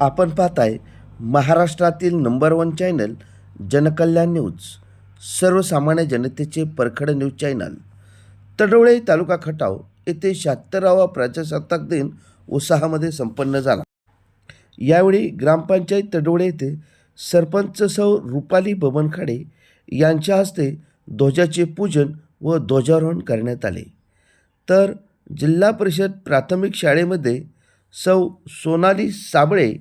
आपण पाहताय महाराष्ट्रातील number one channel Jankalyan news सर्वसामान्य जनतेचे परखड न्यूज चॅनल तडोळे तालुका खटाव येथे शहात्तरावा प्रजासत्ताक दिन उत्साहामध्ये संपन्न झाला. यावेळी ग्रामपंचायत तडोळे येथे सरपंच सौ रुपाली बबनखाडे यांच्या हस्ते ध्वजाचे पूजन व ध्वजारोहण करण्यात आले. तर जिल्हा परिषद प्राथमिक शाळेमध्ये सौ सोनाली साबळे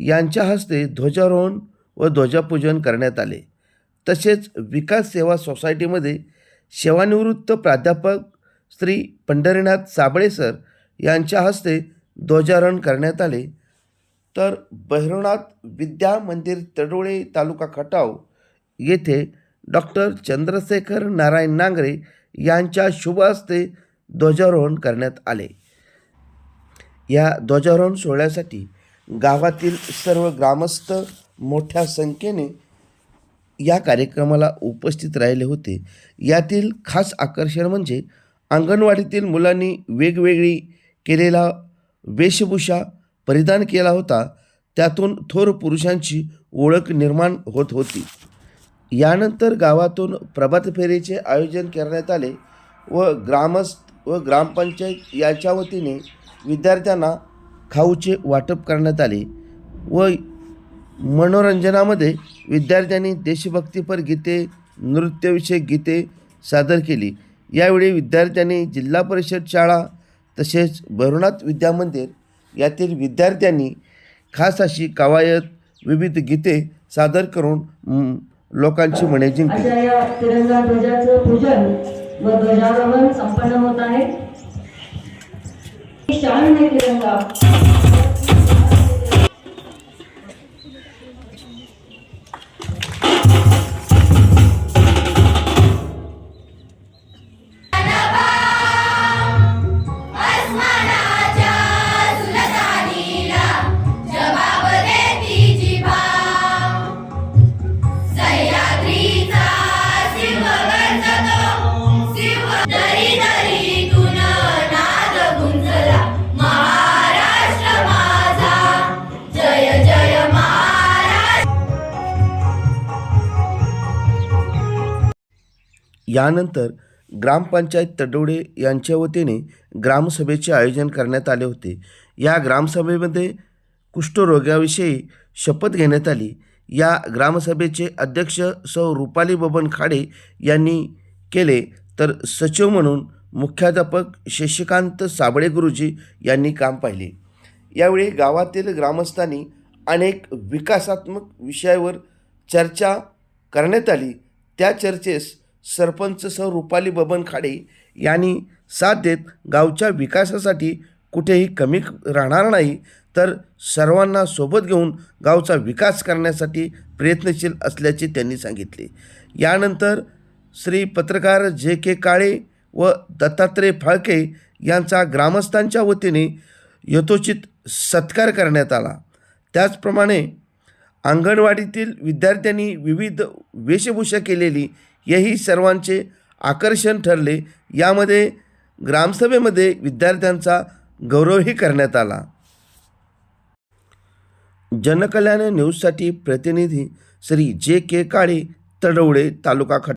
यांच्या हस्ते ध्वजारोहण व ध्वजापूजन करण्यात आले. तसेच विकास सेवा सोसायटीमध्ये सेवानिवृत्त प्राध्यापक श्री पंढरीनाथ साबळे सर यांच्या हस्ते ध्वजारोहण करण्यात आले. तर भैरवनाथ विद्या मंदिर तडोळे तालुका खटाव येथे डॉक्टर चंद्रशेखर नारायण नांगरे यांच्या शुभ हस्ते ध्वजारोहण करण्यात आले. या ध्वजारोहण सोहळ्यासाठी गावातील सर्व ग्रामस्थ मोठ्या संख्येने या कार्यक्रमाला उपस्थित राहिले होते. यातील खास आकर्षण म्हणजे अंगणवाडीतील मुलांनी वेगवेगळी केलेला वेशभूषा परिधान केला होता. त्यातून थोर पुरुषांची ओळख निर्माण होत होती. यानंतर गावातून प्रभात फेरीचे आयोजन करण्यात आले व ग्रामस्थ व ग्रामपंचायत याच्या वतीने विद्यार्थ्यांना खाऊचे वाटप करण्यात आले व मनोरंजनामध्ये विद्यार्थ्यांनी देशभक्तीपर गीते नृत्यविषयक गीते सादर केली. यावेळी विद्यार्थ्यांनी जिल्हा परिषद शाळा तसेच भैरवनाथ विद्यामंदिर यातील विद्यार्थ्यांनी खास अशी कवायत विविध गीते सादर करून लोकांची मने जिंकली. या तिरंगा ध्वजाचं पूजन व ध्वजारोहण संपन्न होत आहे. 你想你那些人个？यानंतर ग्रामपंचायत तडोडे यांच्या वतीने ग्रामसभेचे आयोजन करण्यात आले होते. या ग्रामसभेमध्ये कुष्ठरोगाविषयी शपथ घेण्यात आली. या ग्रामसभेचे अध्यक्ष सौ रुपाली बबन खाडे यांनी केले तर सचिव म्हणून मुख्याध्यापक शशिकांत साबळे गुरुजी यांनी काम पाहिले. यावेळी गावातील ग्रामस्थांनी अनेक विकासात्मक विषयावर चर्चा करण्यात आली. त्या चर्चेस सरपंच सौ रुपाली बबन खाडे यांनी साथ देत गावच्या विकासासाठी कुठेही कमी राहणार नाही तर सर्वांना सोबत घेऊन गावचा विकास करण्यासाठी प्रयत्नशील असल्याचे त्यांनी सांगितले. यानंतर श्री पत्रकार जे के काळे व दत्तात्रय फाळके यांचा ग्रामस्थांच्या वतीने यथोचित सत्कार करण्यात आला. त्याचप्रमाणे अंगणवाडीतील विद्यार्थ्यांनी विविध वेशभूषा केलेली हेही सर्वांचे आकर्षण ठरले. यामध्ये ग्रामसभेमध्ये विद्यार्थ्यांचा गौरवही करण्यात आला. जनकल्याण न्यूजसाठी प्रतिनिधी श्री जे के काळे तडवडे तालुका खट